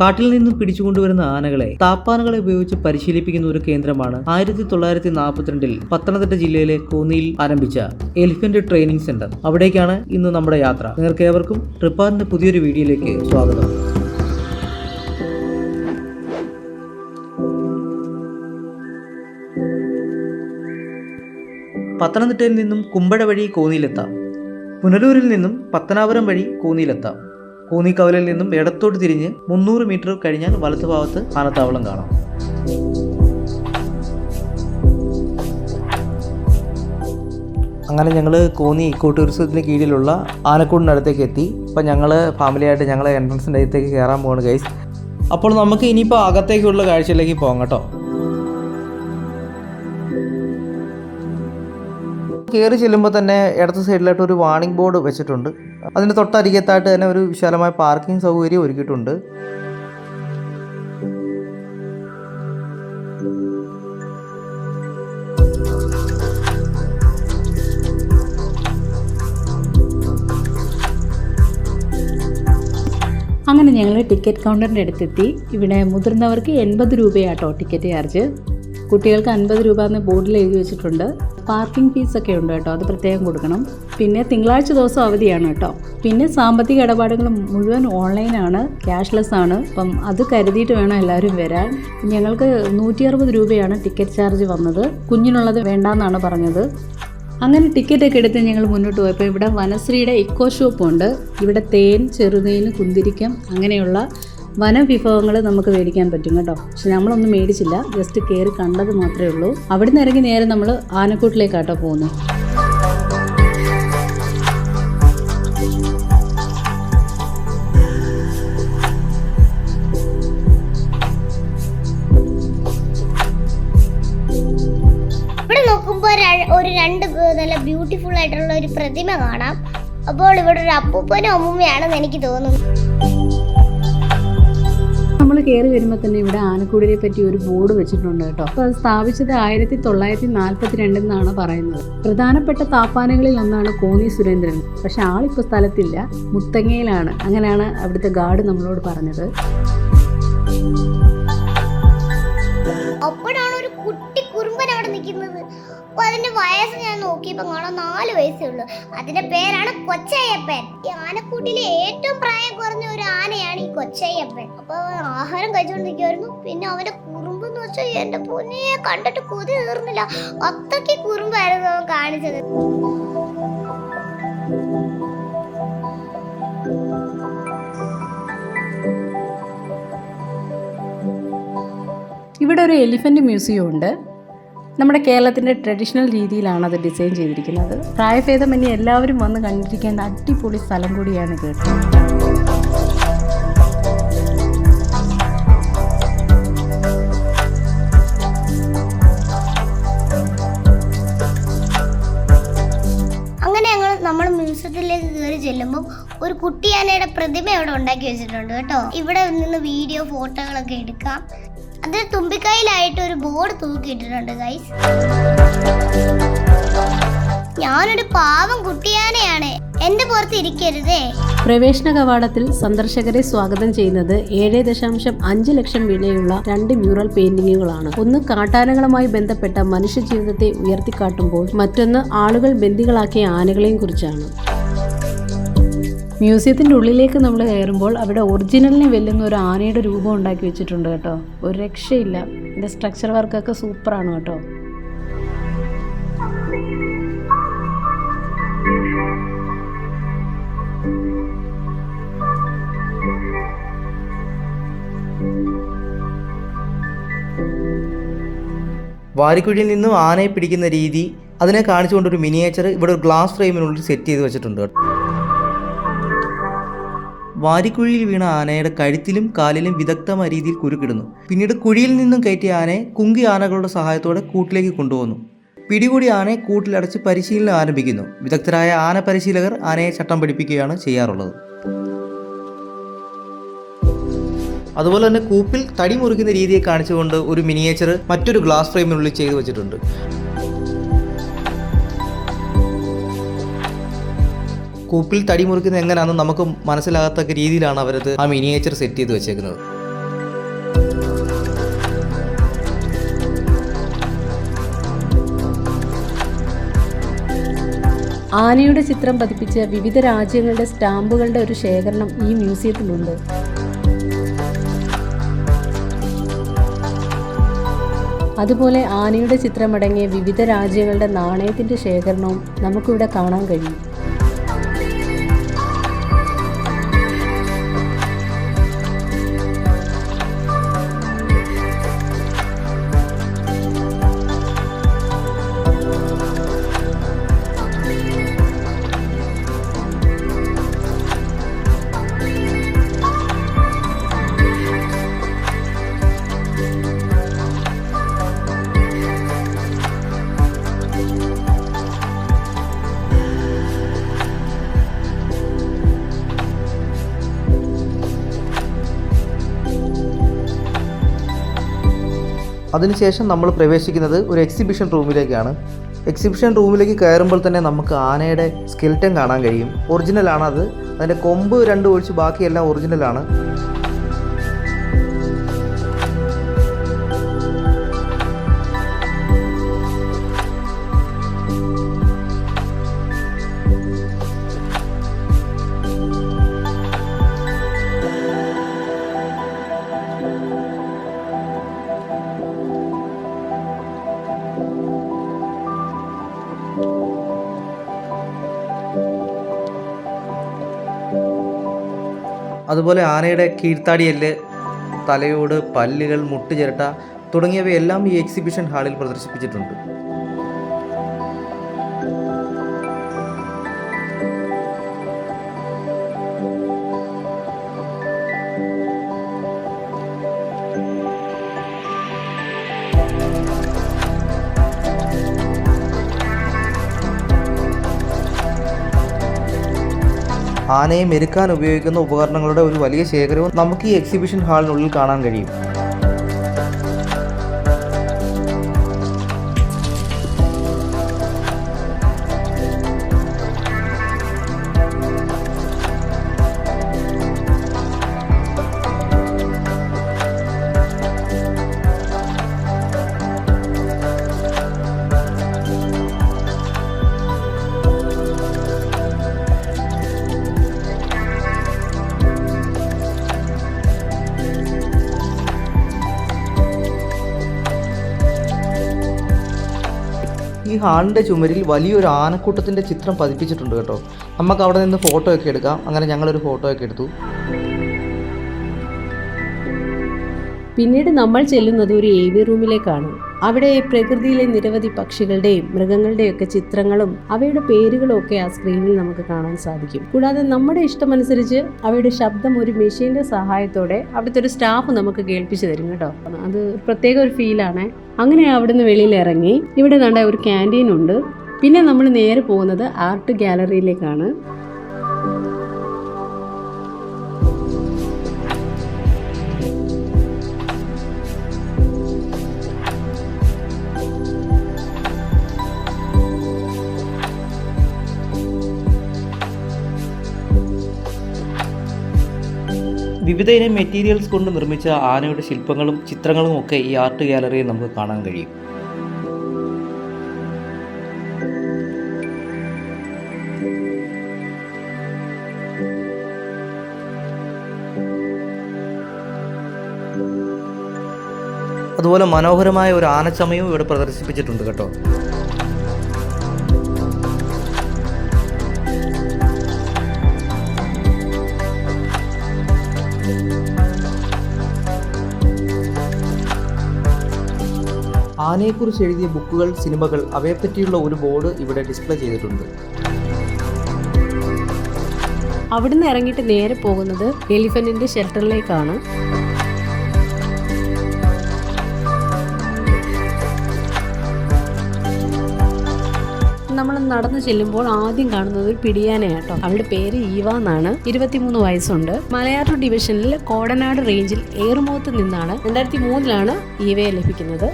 കാട്ടിൽ നിന്നും പിടിച്ചുകൊണ്ടുവരുന്ന ആനകളെ താപ്പാനകളെ ഉപയോഗിച്ച് പരിശീലിപ്പിക്കുന്ന ഒരു കേന്ദ്രമാണ് ആയിരത്തി തൊള്ളായിരത്തി നാൽപ്പത്തിരണ്ടിൽ പത്തനംതിട്ട ജില്ലയിലെ കോന്നിയിൽ ആരംഭിച്ച എലിഫന്റ് ട്രെയിനിങ് സെന്റർ അവിടേക്കാണ് ഇന്ന് നമ്മുടെ യാത്ര. നിങ്ങൾക്ക് ഏവർക്കും ട്രിപ്പാറിന്റെ പുതിയൊരു വീഡിയോയിലേക്ക് സ്വാഗതം. പത്തനംതിട്ടയിൽ നിന്നും കുമ്പഴ വഴി കോന്നിയിലെത്താം. പുനലൂരിൽ നിന്നും പത്തനാപുരം വഴി കോന്നിയിലെത്താം. കോന്നിക്കവലിൽ നിന്നും ഇടത്തോട്ട് തിരിഞ്ഞ് മുന്നൂറ് മീറ്റർ കഴിഞ്ഞാൽ വലത്തുഭാഗത്ത് ആനത്താവളം കാണാം. അങ്ങനെ ഞങ്ങൾ കോന്നി ഇക്കോ ടൂറിസത്തിന് കീഴിലുള്ള ആനക്കൂടിനടുത്തേക്ക് എത്തി. അപ്പോൾ ഞങ്ങൾ ഫാമിലിയായിട്ട് ഞങ്ങൾ എൻട്രൻസിന്റെ അടുത്തേക്ക് കയറാൻ പോവാണ് ഗൈസ് അപ്പോൾ നമുക്ക് ഇനിയിപ്പോൾ അകത്തേക്കുള്ള കാഴ്ചയിലേക്ക് പോകാം കേട്ടോ. കയറി ചെല്ലുമ്പോൾ തന്നെ ഇടത്ത സൈഡിലായിട്ട് ഒരു വാർണിംഗ് ബോർഡ് വെച്ചിട്ടുണ്ട്. അതിന്റെ തൊട്ടരികത്തായിട്ട് തന്നെ ഒരു വിശാലമായ പാർക്കിംഗ് സൗകര്യം ഒരുക്കിയിട്ടുണ്ട്. അങ്ങനെ ഞങ്ങൾ ടിക്കറ്റ് കൗണ്ടറിന്റെ അടുത്തെത്തി. ഇവിടെ മുതിർന്നവർക്ക് എൺപത് രൂപയാട്ടോ ടിക്കറ്റ് ചാർജ്. കുട്ടികൾക്ക് അൻപത് രൂപ എന്ന് ബോർഡിൽ എഴുതി വെച്ചിട്ടുണ്ട്. പാർക്കിംഗ് ഫീസൊക്കെ ഉണ്ട് കേട്ടോ അത് പ്രത്യേകം കൊടുക്കണം. പിന്നെ തിങ്കളാഴ്ച ദിവസം അവധിയാണ് കേട്ടോ. പിന്നെ സാമ്പത്തിക ഇടപാടുകൾ മുഴുവൻ ഓൺലൈനാണ് ക്യാഷ്ലെസ് ആണ്. അപ്പം അത് കരുതിയിട്ട് വേണം എല്ലാവരും വരാൻ. ഞങ്ങൾക്ക് നൂറ്റി അറുപത് രൂപയാണ് ടിക്കറ്റ് ചാർജ് വന്നത്. കുഞ്ഞിനുള്ളത് വേണ്ടാന്നാണ് പറഞ്ഞത്. അങ്ങനെ ടിക്കറ്റൊക്കെ എടുത്ത് ഞങ്ങൾ മുന്നോട്ട് പോയപ്പോൾ ഇവിടെ വനശ്രീയുടെ ഇക്കോ ഷോപ്പ് ഉണ്ട്. ഇവിടെ തേൻ ചെറുതേൻ കുന്തിരിക്കം അങ്ങനെയുള്ള വനവിഭവങ്ങൾ നമുക്ക് മേടിക്കാൻ പറ്റും കേട്ടോ. പക്ഷെ നമ്മളൊന്നും മേടിച്ചില്ല. ജസ്റ്റ് കയറി കണ്ടത് മാത്രമേ ഉള്ളൂ. അവിടെ നിന്ന് ഇറങ്ങി നേരെ നമ്മൾ ആനക്കൂട്ടിലേക്കാട്ടോ പോകുന്നത്. ആയിട്ടുള്ള ഒരു പ്രതിമ കാണാം. അപ്പോൾ ഇവിടെ ഒരു അപ്പൂപ്പനും അമ്മൂമ്മയാണെന്ന് എനിക്ക് തോന്നുന്നു. നമ്മൾ കയറി വരുമ്പോൾ തന്നെ ഇവിടെ ആനക്കൂടിനെ പറ്റി ഒരു ബോർഡ് വെച്ചിട്ടുണ്ട് കേട്ടോ. അപ്പോൾ അത് സ്ഥാപിച്ചത് ആയിരത്തി തൊള്ളായിരത്തി നാൽപ്പത്തി രണ്ടെന്നാണ് പറയുന്നത്. പ്രധാനപ്പെട്ട താപ്പാനകളിൽ ഒന്നാണ് കോന്നി സുരേന്ദ്രൻ. പക്ഷെ ആളിപ്പോൾ സ്ഥലത്തില്ല. മുത്തങ്ങയിലാണ്. അങ്ങനെയാണ് അവിടുത്തെ ഗാർഡ് നമ്മളോട് പറഞ്ഞത്. നിൽക്കുന്നത് അപ്പൊ അതിന്റെ വയസ്സ് ഞാൻ നോക്കിയപ്പോ കാണാൻ നാല് വയസ്സേ ഉള്ളൂ. അതിന്റെ പേരാണ് കൊച്ചയ്യപ്പൻ. ഈ ആനക്കൂട്ടിലെ ഏറ്റവും പ്രായം കുറഞ്ഞ ഒരു ആനയാണ് ഈ കൊച്ചയ്യപ്പൻ. അപ്പൊ ആഹാരം കഴിച്ചുകൊണ്ടിരിക്കുവായിരുന്നു പിന്നെ അവന്റെ കുറുമ്പ് എന്ന് വെച്ചാൽ എന്റെ പൊന്നെ കണ്ടിട്ട് കൊതി തീർന്നില്ല. അത്രയ്ക്ക് കുറുമ്പായിരുന്നു അവൻ കാണിച്ചത്. ഇവിടെ ഒരു എലിഫന്റ് മ്യൂസിയം ഉണ്ട്. നമ്മുടെ കേരളത്തിന്റെ ട്രഡീഷണൽ രീതിയിലാണ് അത് ഡിസൈൻ ചെയ്തിരിക്കുന്നത്. പ്രായഭേദമന്യേ എല്ലാവരും വന്ന് കണ്ടിരിക്കേണ്ട അടിപൊളി സ്ഥലം കൂടിയാണ് കേട്ടോ അങ്ങനെ ഞങ്ങൾ നമ്മൾ മ്യൂസിയത്തിലേക്ക് കയറി ചെല്ലുമ്പോൾ ഒരു കുട്ടിയാനയുടെ പ്രതിമ ഇവിടെ ഉണ്ടാക്കി വെച്ചിട്ടുണ്ട് കേട്ടോ. ഇവിടെ നിന്ന് വീഡിയോ ഫോട്ടോകളൊക്കെ എടുക്കാം. അതിന് തുമ്പിക്കൈയിലായിട്ട് ഒരു ബോർഡ് തൂക്കിയിട്ടിട്ടുണ്ട് ഗൈസ് ഞാനൊരു പാവം കുട്ടിയാനയാണ്. എന്റെ പുറത്ത് ഇരിക്കരുതേ. പ്രവേശന കവാടത്തിൽ സന്ദർശകരെ സ്വാഗതം ചെയ്യുന്നത് ഏഴ് ദശാംശം അഞ്ച് ലക്ഷം വിലയുള്ള രണ്ട് മ്യൂറൽ പെയിന്റിങ്ങുകളാണ്. ഒന്ന് കാട്ടാനകളുമായി ബന്ധപ്പെട്ട മനുഷ്യ ജീവിതത്തെ ഉയർത്തിക്കാട്ടുമ്പോൾ മറ്റൊന്ന് ആളുകൾ ബന്ദികളാക്കിയ ആനകളെയും കുറിച്ചാണ്. മ്യൂസിയത്തിന്റെ ഉള്ളിലേക്ക് നമ്മൾ കയറുമ്പോൾ അവിടെ ഒറിജിനലിനെ വെല്ലുന്ന ഒരു ആനയുടെ രൂപം ഉണ്ടാക്കി വെച്ചിട്ടുണ്ട് കേട്ടോ. ഒരു രക്ഷയില്ല. ഇതിന്റെ സ്ട്രക്ചർ വർക്കൊക്കെ സൂപ്പറാണ് കേട്ടോ. വാരിക്കുഴിയിൽ നിന്നും ആനയെ പിടിക്കുന്ന രീതി അതിനെ കാണിച്ചുകൊണ്ടൊരു മിനിയേച്ചർ ഇവിടെ ഒരു ഗ്ലാസ് ഫ്രെയിമിനുള്ളിൽ സെറ്റ് ചെയ്ത് വെച്ചിട്ടുണ്ട് കേട്ടോ. വാരിക്കുഴിയിൽ വീണ ആനയുടെ കഴുത്തിലും കാലിലും വിദഗ്ധമായ രീതിയിൽ കുരുക്കിടുന്നു. പിന്നീട് കുഴിയിൽ നിന്നും കയറ്റിയ ആനയെ കുങ്കി ആനകളുടെ സഹായത്തോടെ കൂട്ടിലേക്ക് കൊണ്ടുപോകുന്നു പിടികൂടി ആനയെ കൂട്ടിലടച്ച് പരിശീലനം ആരംഭിക്കുന്നു. വിദഗ്ധരായ ആന പരിശീലകർ ആനയെ ചട്ടം പഠിപ്പിക്കുകയാണ് ചെയ്യാറുള്ളത്. അതുപോലെ തന്നെ കൂപ്പിൽ തടി മുറിക്കുന്ന രീതിയെ കാണിച്ചുകൊണ്ട് ഒരു മിനിയേച്ചർ മറ്റൊരു ഗ്ലാസ് ഫ്രെയിമിനുള്ളിൽ ചെയ്തു വെച്ചിട്ടുണ്ട്. കൂപ്പിൽ തടി മുറിക്കുന്നത് എങ്ങനെയാണെന്ന് നമുക്ക് മനസ്സിലാകത്തക്ക രീതിയിലാണ് അവരത് ആ മിനിയേച്ചർ സെറ്റ് ചെയ്ത് വെച്ചേക്കുന്നത്. ആനയുടെ ചിത്രം പതിപ്പിച്ച വിവിധ രാജ്യങ്ങളുടെ സ്റ്റാമ്പുകളുടെ ഒരു ശേഖരണം ഈ മ്യൂസിയത്തിലുണ്ട്. അതുപോലെ ആനയുടെ ചിത്രമടങ്ങിയ വിവിധ രാജ്യങ്ങളുടെ നാണയത്തിന്റെ ശേഖരണവും നമുക്കിവിടെ കാണാൻ കഴിയും. അതിനുശേഷം നമ്മൾ പ്രവേശിക്കുന്നത് ഒരു എക്സിബിഷൻ റൂമിലേക്കാണ് എക്സിബിഷൻ റൂമിലേക്ക് കയറുമ്പോൾ തന്നെ നമുക്ക് ആനയുടെ സ്കെൽറ്റൻ കാണാൻ കഴിയും. ഒറിജിനലാണ് അത് അതിന്റെ കൊമ്പ് രണ്ട് ഒഴിച്ച് ബാക്കിയെല്ലാം ഒറിജിനലാണ് അതുപോലെ ആനയുടെ കീഴ്ത്താടിയെല്ല് തലയോട് പല്ലുകൾ മുട്ടുചിരട്ട തുടങ്ങിയവയെല്ലാം ഈ എക്സിബിഷൻ ഹാളിൽ പ്രദർശിപ്പിച്ചിട്ടുണ്ട്. ആനയെ മെരുക്കാൻ ഉപയോഗിക്കുന്ന ഉപകരണങ്ങളുടെ ഒരു വലിയ ശേഖരവും നമുക്ക് ഈ എക്സിബിഷൻ ഹാളിനുള്ളിൽ കാണാൻ കഴിയും. ഹാളിന്റെ ചുമരിൽ വലിയൊരു ആനക്കൂട്ടത്തിന്റെ ചിത്രം പതിപ്പിച്ചിട്ടുണ്ട് കേട്ടോ. നമുക്ക് അവിടെ നിന്ന് ഫോട്ടോ ഒക്കെ എടുക്കാം. അങ്ങനെ ഞങ്ങളൊരു ഫോട്ടോ ഒക്കെ എടുത്തു. പിന്നീട് നമ്മൾ ചെല്ലുന്നത് ഒരു എ വി റൂമിലേക്കാണ് അവിടെ പ്രകൃതിയിലെ നിരവധി പക്ഷികളുടെയും മൃഗങ്ങളുടെയൊക്കെ ചിത്രങ്ങളും അവയുടെ പേരുകളും ഒക്കെ ആ സ്ക്രീനിൽ നമുക്ക് കാണാൻ സാധിക്കും. കൂടാതെ നമ്മുടെ ഇഷ്ടമനുസരിച്ച് അവയുടെ ശബ്ദം ഒരു മെഷീന്റെ സഹായത്തോടെ അവിടുത്തെ ഒരു സ്റ്റാഫ് നമുക്ക് കേൾപ്പിച്ചു തരും കേട്ടോ. അത് പ്രത്യേക ഒരു ഫീലാണ് അങ്ങനെ അവിടുന്ന് വെളിയിൽ ഇറങ്ങി. ഇവിടെ കണ്ട ഒരു ക്യാന്റീൻ ഉണ്ട്. പിന്നെ നമ്മൾ നേരെ പോകുന്നത് ആർട്ട് ഗാലറിയിലേക്കാണ് വിവിധ ഇനം മെറ്റീരിയൽസ് കൊണ്ട് നിർമ്മിച്ച ആനയുടെ ശില്പങ്ങളും ചിത്രങ്ങളും ഒക്കെ ഈ ആർട്ട് ഗാലറിയിൽ നമുക്ക് കാണാൻ കഴിയും. അതുപോലെ മനോഹരമായ ഒരു ആനച്ചമയവും ഇവിടെ പ്രദർശിപ്പിച്ചിട്ടുണ്ട് കേട്ടോ. ആനയെക്കുറിച്ച് എഴുതിയ ബുക്കുകൾ സിനിമകൾ അവയെപ്പറ്റിയുള്ള ഒരു ബോർഡ് ഇവിടെ ഡിസ്പ്ലേ ചെയ്തിട്ടുണ്ട്. അവിടുന്ന് ഇറങ്ങിയിട്ട് നേരെ പോകുന്നത് എലിഫന്റിന്റെ ഷെൽട്ടറിലേക്കാണ്. നടന്നു ചെല്ലുമ്പോൾ ആദ്യം കാണുന്നത് ഒരു പിടിയാനയാട്ടോ. അവളുടെ പേര് ഈവ എന്നാണ്. ഇരുപത്തിമൂന്ന് വയസ്സുണ്ട്. മലയാറ്റൂർ ഡിവിഷനിൽ കോടനാട് റേഞ്ചിൽ ഏറുമുഖത്ത് നിന്നാണ് രണ്ടായിരത്തി മൂന്നിലാണ് ഈവയെ ലഭിക്കുന്നത്.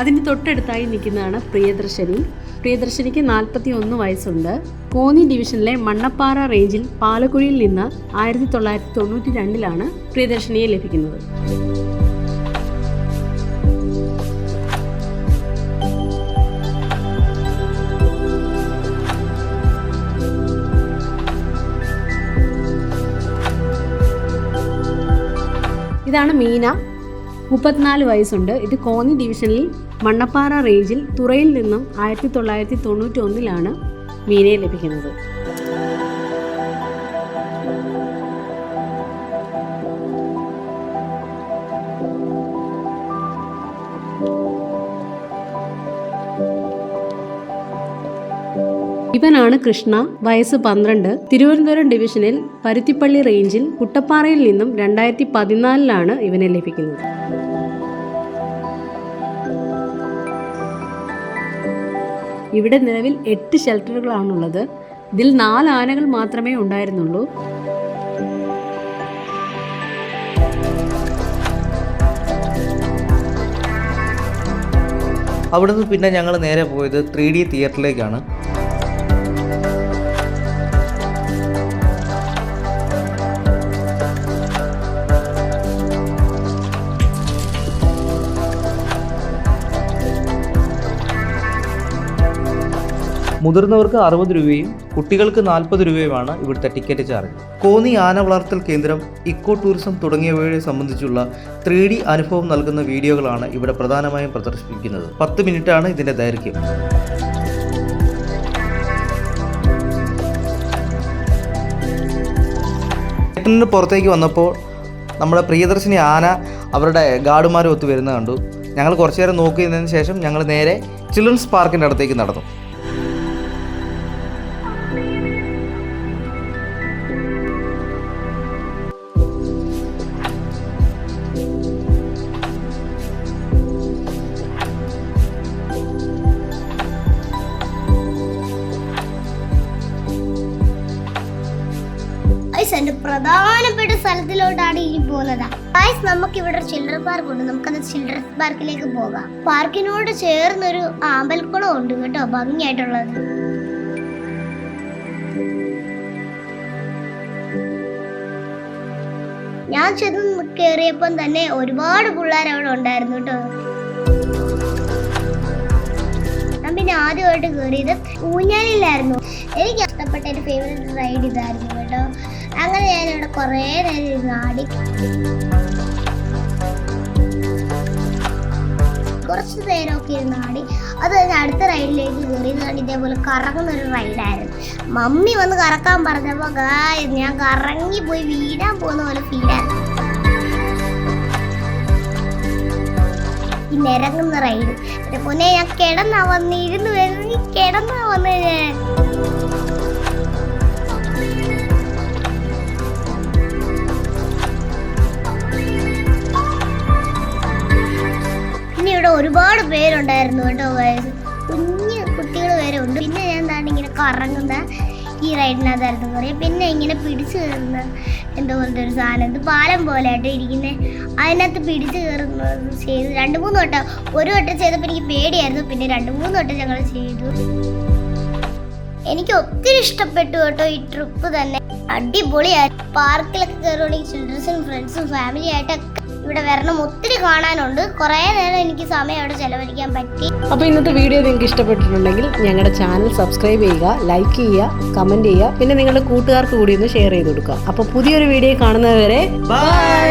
അതിന് തൊട്ടടുത്തായി നിൽക്കുന്നതാണ് പ്രിയദർശിനി. പ്രിയദർശിനിക്ക് നാൽപ്പത്തി ഒന്ന് വയസ്സുണ്ട്. കോന്നി ഡിവിഷനിലെ മണ്ണപ്പാറ റേഞ്ചിൽ പാലക്കുഴിയിൽ നിന്ന് ആയിരത്തി തൊള്ളായിരത്തി തൊണ്ണൂറ്റി രണ്ടിലാണ് പ്രിയദർശിനിയെ ലഭിക്കുന്നത്. ഇതാണ് മീന. മുപ്പത്തിനാല് വയസ്സുണ്ട്. ഇത് കോന്നി ഡിവിഷനിൽ മണ്ണപ്പാറ റേഞ്ചിൽ തുറയിൽ നിന്നും ആയിരത്തി തൊള്ളായിരത്തി തൊണ്ണൂറ്റി ഒന്നിലാണ് മീനയെ ലഭിക്കുന്നത്. ഇവനാണ് കൃഷ്ണ വയസ്സ് പന്ത്രണ്ട്. തിരുവനന്തപുരം ഡിവിഷനിൽ പരുത്തിപ്പള്ളി റേഞ്ചിൽ കുട്ടപ്പാറയിൽ നിന്നും രണ്ടായിരത്തി പതിനാലിലാണ് ഇവനെ ലഭിക്കുന്നത്. ഇവിടെ നിലവിൽ എട്ട് ഷെൽട്ടറുകളാണുള്ളത്. ഇതിൽ നാല് ആനകൾ മാത്രമേ ഉണ്ടായിരുന്നുള്ളൂ. അവിടുന്ന് പിന്നെ ഞങ്ങൾ നേരെ പോയത് ത്രീ ഡി തിയേറ്ററിലേക്കാണ്. മുതിർന്നവർക്ക് അറുപത് രൂപയും കുട്ടികൾക്ക് നാൽപ്പത് രൂപയുമാണ് ഇവിടുത്തെ ടിക്കറ്റ് ചാർജ്. കോന്നി ആന വളർത്തൽ കേന്ദ്രം ഇക്കോ ടൂറിസം തുടങ്ങിയവയെ സംബന്ധിച്ചുള്ള ത്രീ ഡി അനുഭവം നൽകുന്ന വീഡിയോകളാണ് ഇവിടെ പ്രധാനമായും പ്രദർശിപ്പിക്കുന്നത്. പത്ത് മിനിറ്റാണ് ഇതിന്റെ ദൈർഘ്യം. തിയേറ്ററിന് പുറത്തേക്ക് വന്നപ്പോൾ നമ്മുടെ പ്രിയദർശിനി ആന അവരുടെ ഗാർഡുമാരും ഒത്തു വരുന്നത് കണ്ടു. ഞങ്ങൾ കുറച്ചു നേരം ശേഷം ഞങ്ങൾ നേരെ ചിൽഡ്രൻസ് പാർക്കിന്റെ അടുത്തേക്ക് നടന്നു. ഗൈസ് നമുക്ക് ഇവിടെ ഒരു ചിൽഡ്രൻ പാർക്ക് ഉണ്ട്. നമുക്കത് ചിൽഡ്രൻസ് പാർക്കിലേക്ക് പോകാം. പാർക്കിനോട് ചേർന്നൊരു ആമ്പൽക്കുളം ഉണ്ട് കേട്ടോ ഭംഗിയായിട്ടുള്ളത്. ഞാൻ ചെന്ന് കയറിയപ്പം തന്നെ ഒരുപാട് പിള്ളേർ അവിടെ ഉണ്ടായിരുന്നു കേട്ടോ. ഞാൻ പിന്നെ ആദ്യമായിട്ട് കയറിയത് ഊഞ്ഞാലിലായിരുന്നു. എനിക്ക് ഇഷ്ടപ്പെട്ട ഒരു ഫേവറേറ്റ് റൈഡ് ഇതായിരുന്നു കേട്ടോ. അങ്ങനെ ഞാൻ ഇവിടെ കുറേ നേരം ഇരുന്ന് ആടി കുറച്ച് നേരമൊക്കെ ഇരുന്ന് ആടി. അത് കഴിഞ്ഞ് അടുത്ത റൈഡിലേക്ക് കയറി. ഇതാണ് ഇതേപോലെ കറങ്ങുന്ന ഒരു റൈഡായിരുന്നു. മമ്മി വന്ന് കറക്കാൻ പറഞ്ഞപ്പോൾ ഞാൻ കറങ്ങി പോയി വീടാൻ പോകുന്ന പോലെ ഫീലായിരുന്നു നിരങ്ങുന്ന റൈഡ്. പൊന്നെ ഞാൻ കിടന്നാ വന്ന് ഇരുന്ന് വരുന്ന കിടന്നാ വന്ന് ഞാൻ. ഒരുപാട് പേരുണ്ടായിരുന്നു കേട്ടോ വയസ്സ് കുഞ്ഞു കുട്ടികൾ വരെ ഉണ്ട്. പിന്നെ ഞാൻ എന്താണ് ഇങ്ങനെ കറങ്ങുന്ന ഈ റൈഡിനകത്തായിരുന്നു പറയാം പിന്നെ ഇങ്ങനെ പിടിച്ചു കയറുന്ന എന്തോ പോലത്തെ ഒരു സാധനം. ഇത് പാലം പോലെ ആയിട്ട് ഇരിക്കുന്നത് അതിനകത്ത് പിടിച്ചു കയറുന്നത് ചെയ്തു. രണ്ട് മൂന്ന് വട്ടം ഒരു വട്ടം ചെയ്തപ്പോൾ എനിക്ക് പേടിയായിരുന്നു. പിന്നെ രണ്ട് മൂന്ന് വട്ടം ഞങ്ങൾ ചെയ്തു. എനിക്ക് ഒത്തിരി ഇഷ്ടപ്പെട്ടു കേട്ടോ ഈ ട്രിപ്പ് തന്നെ. അടിപൊളിയായി. പാർക്കിലൊക്കെ കയറുകയാണെങ്കിൽ ചിൽഡ്രൻസും ഫ്രണ്ട്സും ഫാമിലി ആയിട്ടൊക്കെ ഇവിടെ വരണം. ഒത്തിരി കാണാനുണ്ട്. കുറേ നേരം എനിക്ക് സമയം അവിടെ ചെലവഴിക്കാൻ പറ്റി. അപ്പോൾ ഇന്നത്തെ വീഡിയോ നിങ്ങൾക്ക് ഇഷ്ടപ്പെട്ടിട്ടുണ്ടെങ്കിൽ ഞങ്ങളുടെ ചാനൽ സബ്സ്ക്രൈബ് ചെയ്യുക ലൈക്ക് ചെയ്യുക കമന്റ് ചെയ്യുക പിന്നെ നിങ്ങളുടെ കൂട്ടുകാർക്ക് കൂടി ഒന്ന് ഷെയർ ചെയ്ത് കൊടുക്കുക. അപ്പോൾ പുതിയൊരു വീഡിയോ കാണുന്നതുവരെ ബൈ